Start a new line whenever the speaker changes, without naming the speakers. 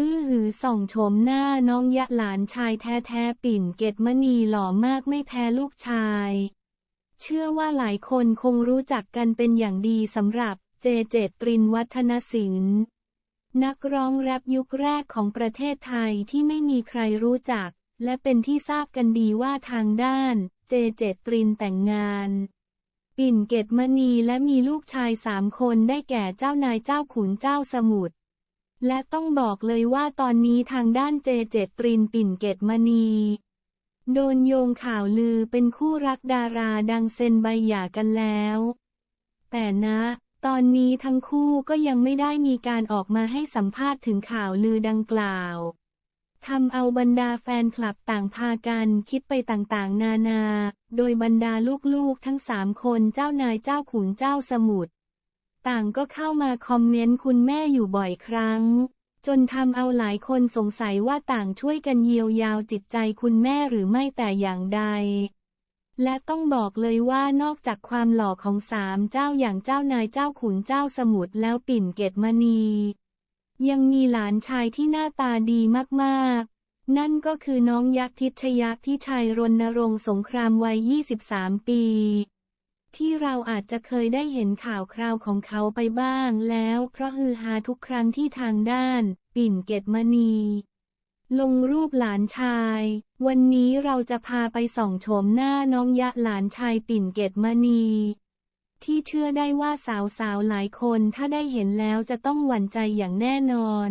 อื้อหือส่องโฉมหน้าน้องยะหลานชายแท้ๆปิ่นเกตมณีหล่อมากไม่แพ้ลูกชาย เชื่อว่าหลายคนคงรู้จักกันเป็นอย่างดีสำหรับเจเจตรินวัฒนศิลป์นักร้องแรปยุคแรกของประเทศไทยที่ไม่มีใครรู้จัก และเป็นที่ทราบกันดีว่าทางด้าน เจเจตรินแต่งงาน ปิ่นเกตมณีและมีลูกชายสามคนได้แก่เจ้านายเจ้าขุนเจ้าสมุทร และต้องบอกเลยว่าตอนนี้ทางด้านเจเจตรินปิ่นเกตมณี โดนโยงข่าวลือเป็นคู่รักดาราดังเซ็นใบหย่ากันแล้ว แต่นะ ตอนนี้ทั้งคู่ก็ยังไม่ได้มีการออกมาให้สัมภาษณ์ถึงข่าวลือดังกล่าวทำเอาบรรดาแฟนคลับต่างพากันคิดไปต่างๆ นานา โดยบรรดาลูกๆทั้งสามคนเจ้านายเจ้าขุนเจ้าสมุทร ต่างก็เข้ามาคอมเมนต์คุณแม่อยู่บ่อยครั้ง จนทำเอาหลายคนสงสัยว่าต่างช่วยกันเยียวยาจิตใจคุณแม่หรือไม่แต่อย่างใด และต้องบอกเลยว่านอกจากความหล่อของสามเจ้าอย่างเจ้านายเจ้าขุนเจ้าสมุทรแล้วปิ่นเกตมณี ยังมีหลานชายที่หน้าตาดีมากๆ นั่นก็คือน้องยักษ์ทิชยะพิชัยรณรงค์สงครามวัย 23 ปี ที่เราอาจจะเคยได้เห็นข่าวคราวของเขาไปบ้างแล้ว เพราะฮือฮาทุกครั้งที่ทางด้าน ปิ่นเกตมณี ลงรูปหลานชาย วันนี้เราจะพาไปส่องโฉมหน้าน้องยะหลานชายปิ่นเกตมณี ที่เชื่อได้ว่าสาวๆหลายคนถ้าได้เห็นแล้วจะต้องหวั่นใจอย่างแน่นอน